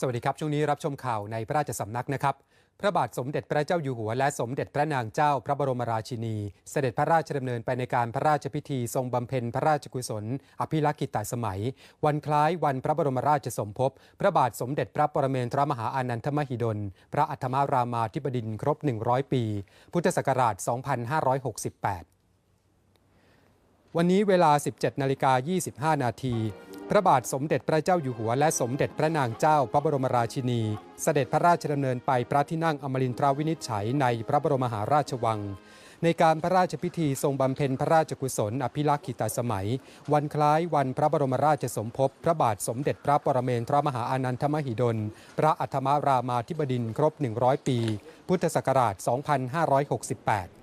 สวัสดีครับ ช่วงนี้รับชมข่าวในพระราชสำนักนะครับ พระบาทสมเด็จพระเจ้าอยู่หัว และสมเด็จพระนางเจ้าพระบรมราชินี เสด็จพระราชดำเนินไปในการพระราชพิธีทรงบำเพ็ญพระราชกุศล อภิรักษ์กิตตสมัย วันคล้ายวันพระบรมราชสมภพพระบาทสมเด็จพระปรเมนทรมหาอานันทมหิดล พระอัฏฐมารามาธิบดินทร์ครบ 100 ปี พุทธศักราช 2568 วันนี้เวลา 17นาฬิกา25 นาที พระบาทสมเด็จพระเจ้าอยู่หัวและสมเด็จพระนางเจ้าพระบรมราชินี เสด็จพระราชดำเนินไปพระที่นั่งอมรินทราวินิจฉัยในพระบรมหาราชวัง ในการพระราชพิธีทรงบำเพ็ญพระราชกุศลอภิรักษิตสมัย วันคล้ายวันพระบรมราชสมภพพระบาทสมเด็จพระปรเมนทรมหาอานันทมหิดล พระอัฏฐมารามาธิบดินทร์ครบ 100 ปี พุทธศักราช 2568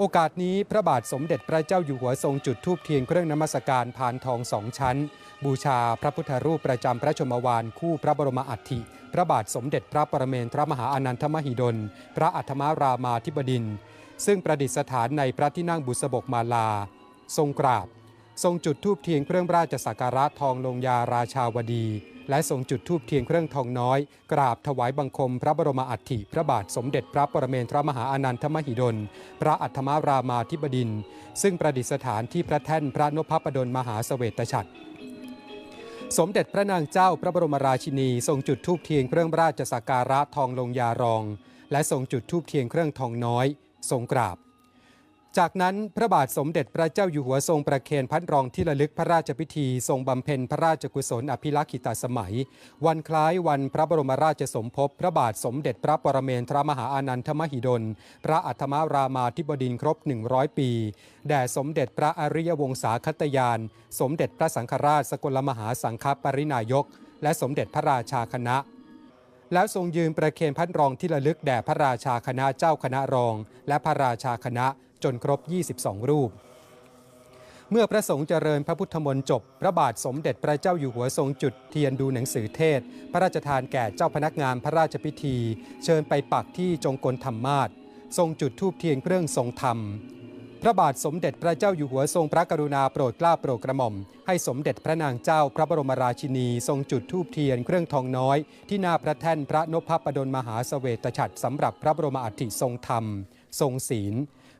โอกาสนี้พระบาทสมเด็จพระเจ้าอยู่หัวทรงจุดธูปเทียนเครื่องนมัสการพานทองสองชั้น บูชาพระพุทธรูปประจำพระชมวานคู่พระบรมอัฐิ พระบาทสมเด็จพระปรเมนทรมหาอานันทมหิดล พระอัฏฐมารามาธิบดิน ซึ่งประดิษฐานในพระที่นั่งบุษบกมาลา ทรงกราบ ทรงจุดธูปเทียนเครื่องราชสักการะทองลงยาราชาวดี และทรงจุดธูปเทียนเครื่องทองน้อย กราบถวายบังคมพระบรมอัฐิพระบาทสมเด็จพระปรเมนทรมหาอานันทมหิดล พระอัฏฐมารามาธิบดิน ซึ่งประดิษฐานที่พระแท่นพระนพพดลมหาเสวตฉัตรสมเด็จพระนางเจ้าพระบรมราชินีทรงจุดธูปเทียนเครื่องราชสักการะทองลงยารอง และทรงจุดธูปเทียนเครื่องทองน้อย ทรงกราบ จากนั้นพระบาทสมเด็จพระเจ้าอยู่หัวทรงประเคนพัดรองที่ระลึกพระราชพิธี ทรงบำเพ็ญพระราชกุศลอภิรักษิตสมัย วันคล้ายวันพระบรมราชสมภพพระบาทสมเด็จพระปรเมนทรมหาอานันทมหิดล พระอัฏฐมารามาธิบดินทร์ครบ 100 ปี แด่สมเด็จพระอริยวงศาคตยาน สมเด็จพระสังฆราชสกลมหาสังฆปรินายก และสมเด็จพระราชาคณะแล้วทรงยืนประเคนพัดรองที่ระลึกแด่พระราชาคณะเจ้าคณะรอง และพระราชาคณะ จนครบ 22 รูป เมื่อพระสงฆ์เจริญพระพุทธมนต์จบ พระบาทสมเด็จพระเจ้าอยู่หัวทรงจุดเทียนดูหนังสือเทศ พระราชทานแก่เจ้าพนักงานพระราชพิธี เชิญไปปักที่จงกลธรรมาศทรงจุดธูปเทียนเครื่องทรงธรรมพระบาทสมเด็จพระเจ้าอยู่หัวทรงพระกรุณาโปรดเกล้าโปรดกระหม่อม ให้สมเด็จพระนางเจ้าพระบรมราชินี ทรงจุดธูปเทียนเครื่องทองน้อย ที่หน้าพระแท่นพระนพพดลมหาเสวตฉัตรสำหรับพระบรมอัฐิทรงธรรม ทรงศีล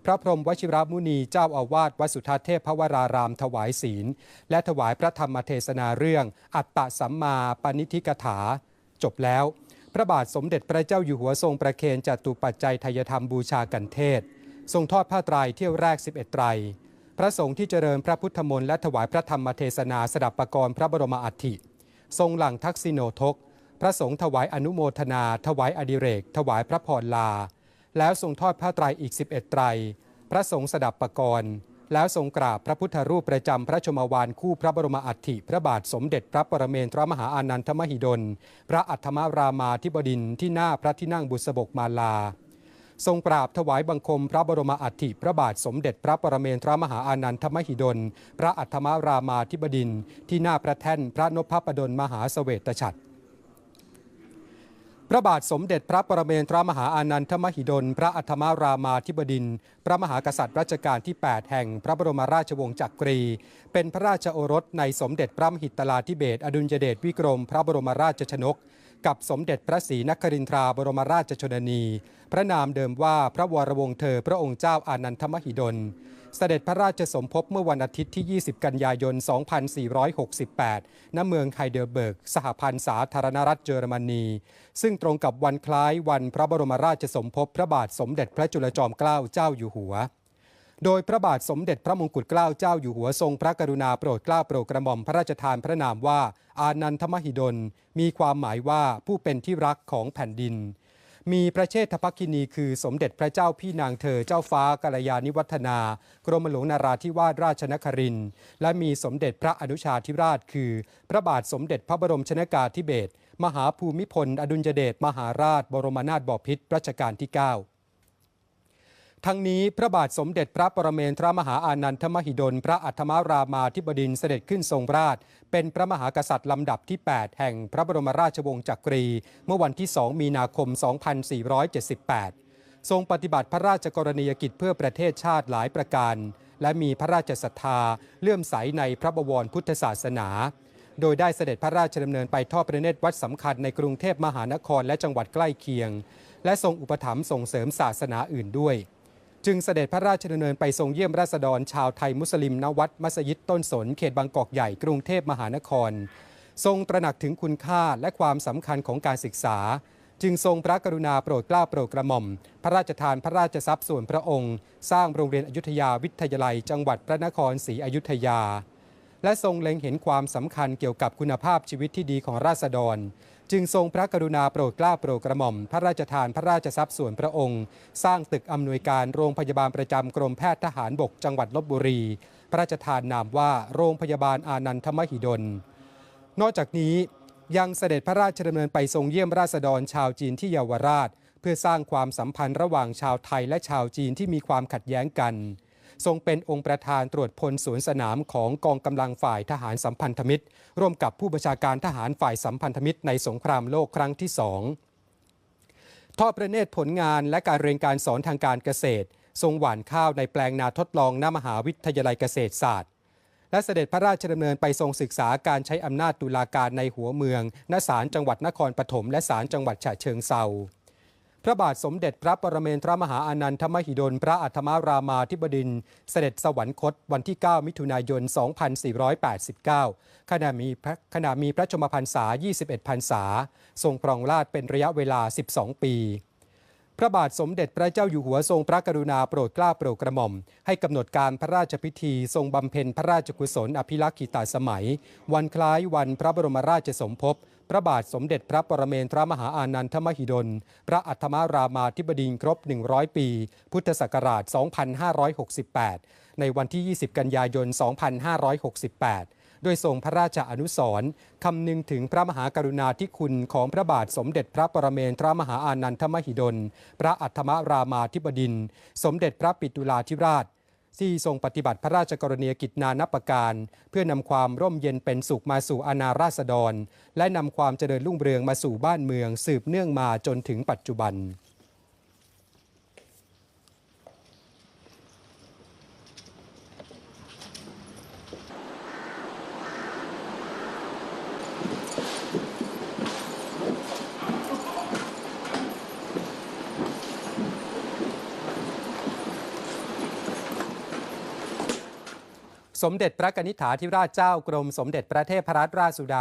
ระพรหมวชิรมุนีเจ้าอาวาสวัดสุทัศเทพพวรารามถวายศีล และถวายพระธรรมเทศนาเรื่อง อัตตะสัมมาปณิธิกถา จบแล้ว พระบาทสมเด็จพระเจ้าอยู่หัวทรงประเคนจตุปัจจัยทยธรรมบูชากันเทศ ทรงทอดผ้าไตรเที่ยวแรก 11 ไตร พระสงฆ์ที่เจริญพระพุทธมนต์และถวายพระธรรมเทศนาสดับประกรณ์พระบรมอัฐิทรงหลังทักษิโนทก พระสงฆ์ถวายอนุโมทนา ถวายอดิเรก ถวายพระพรลา แล้วทรงทอดผ้าไตรอีก 11 ไตร พระสงฆ์สดับปกรณ์ แล้วทรงกราบพระพุทธรูปประจำพระชมวานคู่พระบรมอัฐิพระบาทสมเด็จพระปรเมนทรมหาอานันทมหิดล พระอัฏฐมารามาธิบดินที่หน้าพระที่นั่งบุษบกมาลา ทรงกราบถวายบังคมพระบรมอัฐิพระบาทสมเด็จพระปรเมนทรมหาอานันทมหิดล พระอัฏฐมารามาธิบดินที่หน้าพระแท่นพระนพพระดลมหาเสวตฉัตร พระบาทสมเด็จพระปรเมนทรมหาอานันทมหิดล พระอัฏฐมารามาธิบดิน พระมหากษัตริย์รัชกาลที่ 8 แห่งพระบรมราชวงศ์จักรี เป็นพระราชโอรสในสมเด็จพระมหิตลาธิเบศรอดุลยเดชวิกรม พระบรมราชชนก กับสมเด็จพระศรีนครินทราบรมราชชนนี พระนามเดิมว่าพระวรวงศ์เธอพระองค์เจ้าอานันทมหิดล เสด็จพระราชสมภพเมื่อวันอาทิตย์ที่ 20 กันยายน 2468 ณ เมืองไฮเดลเบิร์ก สหพันธ์สาธารณรัฐเยอรมนี ซึ่งตรงกับวันคล้ายวันพระบรมราชสมภพพระบาทสมเด็จพระจุลจอมเกล้าเจ้าอยู่หัว โดยพระบาทสมเด็จพระมงกุฎเกล้าเจ้าอยู่หัวทรงพระกรุณาโปรดเกล้าโปรดกระหม่อมพระราชทานพระนามว่า อานันทมหิดล มีความหมายว่าผู้เป็นที่รักของแผ่นดิน มีพระเชษฐภักคินีคือสมเด็จพระเจ้าพี่นางเธอเจ้าฟ้ากัลยาณิวัฒนากรมหลวงนาราธิวาสราชนครินทร์และมีสมเด็จพระอนุชาธิราชคือ พระบาทสมเด็จพระบรมชนากาธิเบศรมหาภูมิพล อดุลยเดชมหาราช บรมนาถบพิตรรัชกาลที่ 9 ทั้งนี้พระบาทสมเด็จพระปรเมนทรมหาอานันทมหิดล พระอัฏฐมารามาธิบดินเสด็จขึ้นทรงราช เป็นพระมหากษัตริย์ลำดับที่ 8 แห่งพระบรมราชวงศ์จักรี เมื่อวันที่ 2 มีนาคม 2478 ทรงปฏิบัติพระราชกรณียกิจเพื่อประเทศชาติหลายประการ และมีพระราชศรัทธาเลื่อมใสในพระบวรพุทธศาสนา โดยได้เสด็จพระราชดำเนินไปทอดพระเนตรวัดสำคัญในกรุงเทพมหานครและจังหวัดใกล้เคียง และทรงอุปถัมภ์ส่งเสริมศาสนาอื่นด้วย จึงเสด็จพระราชดำเนินไปทรงเยี่ยมราษฎรชาวไทยมุสลิมณวัดมัสยิดต้นสน เขตบางกอกใหญ่กรุงเทพมหานคร ทรงตระหนักถึงคุณค่าและความสำคัญของการศึกษา จึงทรงพระกรุณาโปรดเกล้าโปรดกระหม่อม พระราชทานพระราชทรัพย์ส่วนพระองค์ สร้างโรงเรียนอยุธยาวิทยาลัย จังหวัดพระนครศรีอยุธยา และทรงเล็งเห็นความสำคัญเกี่ยวกับคุณภาพชีวิตที่ดีของราษฎร จึงทรงพระกรุณาโปรดเกล้าโปรดกระหม่อม พระราชทานพระราชทรัพย์ส่วนพระองค์ สร้างตึกอำนวยการโรงพยาบาลประจำกรมแพทย์ทหารบกจังหวัดลบบุรี พระราชทานนามว่าโรงพยาบาลอานันทมหิดล นอกจากนี้ยังเสด็จพระราชดำเนินไปทรงเยี่ยมราษฎรชาวจีนที่เยาวราช เพื่อสร้างความสัมพันธ์ระหว่างชาวไทยและชาวจีนที่มีความขัดแย้งกัน ทรงเป็นองค์ประธานตรวจพลสวนสนามของกองกำลังฝ่ายทหารสัมพันธมิตร ร่วมกับผู้บัญชาการทหารฝ่ายสัมพันธมิตรในสงครามโลกครั้งที่สองทอดพระเนตรผลงานและการเรียนการสอนทางการเกษตร ทรงหว่านข้าวในแปลงนาทดลองณมหาวิทยาลัยเกษตรศาสตร์ และเสด็จพระราชดำเนินไปทรงศึกษาการใช้อำนาจตุลาการในหัวเมืองณศาลจังหวัดนครปฐมและศาลจังหวัดฉะเชิงเซา พระบาทสมเด็จพระปรเมนทรมหาอานันทมหิดล พระอัธมารามาธิบดิน เสด็จสวรรคตวันที่ 9 มิถุนายน 2489 ขณะมีขณะมีพระชมพรรษา 21 พรรษา ทรงครองราชเป็นระยะเวลา 12 ปี พระบาทสมเด็จพระเจ้าอยู่หัวทรงพระกรุณาโปรดเกล้าโปรดกระหม่อม ให้กำหนดการพระราชพิธี ทรงบำเพ็ญพระราชกุศลอภิรักษิตาสมัย วันคล้ายวันพระบรมราชสมภพพระบาทสมเด็จพระปรเมนทรมหาอานันทมหิดล พระอัฏฐมารามาธิบดีครบ 100 ปี พุทธศักราช 2568 ในวันที่ 20 กันยายน 2568 โดยทรงพระราชอนุสรณ์คำนึงถึงพระมหากรุณาธิคุณของพระบาทสมเด็จพระปรเมนทรมหาอานันทมหิดล พระอัฏฐมรามาธิบดิน สมเด็จพระปิตุลาธิราชที่ทรงปฏิบัติพระราชกรณียกิจนานับประการ เพื่อนำความร่มเย็นเป็นสุขมาสู่อาณาราษฎร และนำความเจริญรุ่งเรืองมาสู่บ้านเมือง สืบเนื่องมาจนถึงปัจจุบัน สมเด็จพระกนิษฐาธิราชเจ้ากรมสมเด็จพระเทพรัตนราชสุดา